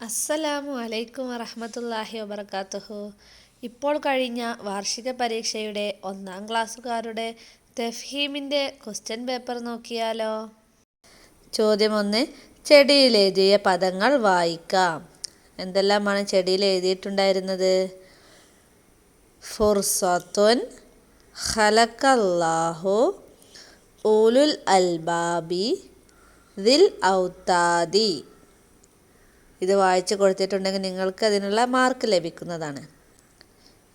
അസ്സലാമു അലൈക്കും വറഹമത്തല്ലാഹി വബർക്കാത്തുഹു ഇപ്പോൾ കഴിഞ്ഞ വാർഷിക പരീക്ഷയുടെ ഒന്നാം ക്ലാസ്സുകാരുടെ തെഫ്ഹീമിന്റെ ക്വസ്റ്റ്യൻ പേപ്പർ നോക്കിയാലോ? ചോദ്യം ഒന്ന് ചെടിയിൽ എഴുതിയ പദങ്ങൾ വായിക്കാം. എന്തെല്ലാമാണ് ചെടിയിൽ എഴുതിയിട്ടുണ്ടായിരുന്നത്? ഫുർസത്തുൻ ഖലക്കല്ലാഹു ഊലുൽ അൽബാബി ദിൽ ഔത്താദി ഇത് വായിച്ചു കൊടുത്തിട്ടുണ്ടെങ്കിൽ നിങ്ങൾക്ക് അതിനുള്ള മാർക്ക് ലഭിക്കുന്നതാണ്.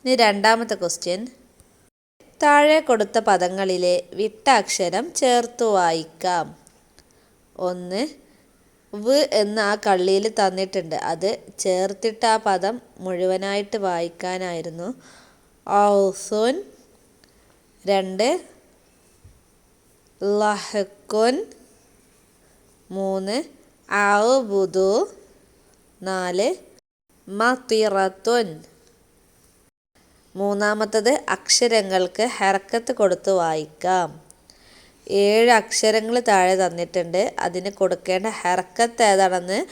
ഇനി രണ്ടാമത്തെ ക്വസ്റ്റ്യൻ താഴെ കൊടുത്ത പദങ്ങളിലെ വിട്ട ചേർത്ത് ചേർത്തു വായിക്കാം. ഒന്ന് വ് എന്ന് ആ കള്ളിയിൽ തന്നിട്ടുണ്ട്. അത് ചേർത്തിട്ട് ആ പദം മുഴുവനായിട്ട് വായിക്കാനായിരുന്നു. ഔസുൻ. രണ്ട് ലഹക്കുൻ. മൂന്ന് ഔബുദു. നാല്. മത്തിറത്തുൻ. മൂന്നാമത്തത് അക്ഷരങ്ങൾക്ക് ഹെറക്കത്ത് കൊടുത്ത് വായിക്കാം. ഏഴ് അക്ഷരങ്ങൾ താഴെ തന്നിട്ടുണ്ട്. അതിന് കൊടുക്കേണ്ട ഹെറക്കത്ത് ഏതാണെന്ന്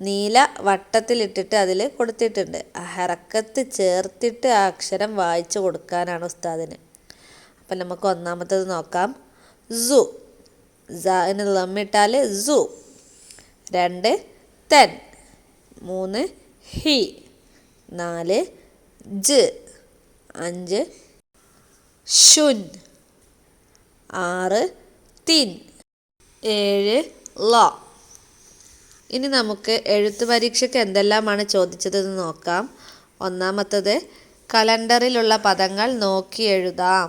നീല വട്ടത്തിലിട്ടിട്ട് അതിൽ കൊടുത്തിട്ടുണ്ട്. ആ ഹെറക്കത്ത് ചേർത്തിട്ട് ആ അക്ഷരം വായിച്ചു കൊടുക്കാനാണ് ഉസ്താദിന്. അപ്പം നമുക്ക് ഒന്നാമത്തത് നോക്കാം. സു. എന്ന് ലമ്മിട്ടാൽ സു. രണ്ട്. തെൻ. മൂന്ന് ഹി. നാല് ജ്. അഞ്ച് ഷുൻ ആറ് തിൻ. ഏഴ് ല ഇനി നമുക്ക് എഴുത്ത് പരീക്ഷയ്ക്ക് എന്തെല്ലാമാണ് ചോദിച്ചതെന്ന് നോക്കാം. ഒന്നാമത്തത് കലണ്ടറിലുള്ള പദങ്ങൾ നോക്കി എഴുതാം.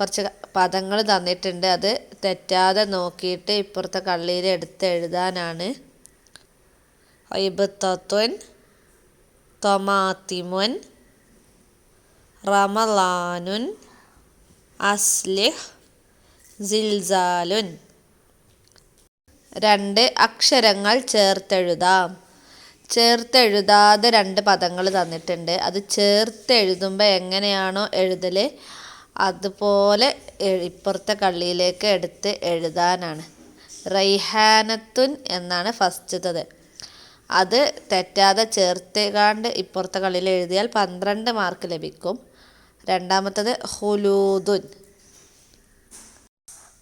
കുറച്ച് പദങ്ങൾ തന്നിട്ടുണ്ട്. അത് തെറ്റാതെ നോക്കിയിട്ട് ഇപ്പുറത്തെ കള്ളിയിൽ എടുത്ത് എഴുതാനാണ്. ഇബത്തത്തുൻ തൊമാത്തിമുൻ റമലാനുൻ അസ്ലിഹ് സിൽസാലുൻ രണ്ട് അക്ഷരങ്ങൾ ചേർത്തെഴുതാം. ചേർത്തെഴുതാതെ രണ്ട് പദങ്ങൾ തന്നിട്ടുണ്ട്. അത് ചേർത്തെഴുതുമ്പോൾ എങ്ങനെയാണോ എഴുതൽ അതുപോലെ ഇപ്പുറത്തെ കള്ളിയിലേക്ക് എടുത്ത് എഴുതാനാണ്. റൈഹാനത്തുൻ എന്നാണ് ഫസ്റ്റത്തത് അത് തെറ്റാതെ ചേർത്തുകാണ്ട് ഇപ്പുറത്തെ കളിയിൽ എഴുതിയാൽ പന്ത്രണ്ട് മാർക്ക് ലഭിക്കും. രണ്ടാമത്തത് ഹുലൂദുൻ.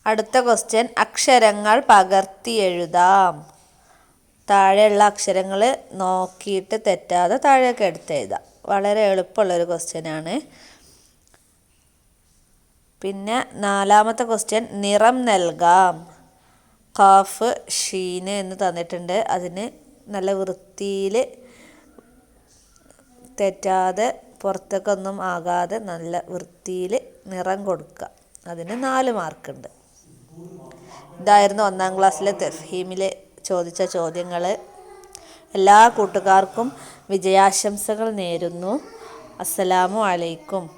അടുത്ത ക്വസ്റ്റ്യൻ അക്ഷരങ്ങൾ പകർത്തി എഴുതാം. താഴെയുള്ള അക്ഷരങ്ങൾ നോക്കിയിട്ട് തെറ്റാതെ താഴേക്ക് എടുത്ത് എഴുതാം. വളരെ എളുപ്പമുള്ളൊരു ക്വസ്റ്റ്യനാണ് പിന്നെ നാലാമത്തെ ക്വസ്റ്റ്യൻ നിറം നൽകാം. കാഫ് ഷീന് എന്ന് തന്നിട്ടുണ്ട്. അതിന് നല്ല വൃത്തിയിൽ തെറ്റാതെ പുറത്തേക്കൊന്നും ആകാതെ നല്ല വൃത്തിയിൽ നിറം കൊടുക്കുക. അതിന് നാല് മാർക്കുണ്ട്. ഇതായിരുന്നു ഒന്നാം ക്ലാസ്സിലെ തെഫീമിൽ ചോദിച്ച ചോദ്യങ്ങൾ. എല്ലാ കൂട്ടുകാർക്കും വിജയാശംസകൾ നേരുന്നു. അസ്സലാമു അലൈക്കും.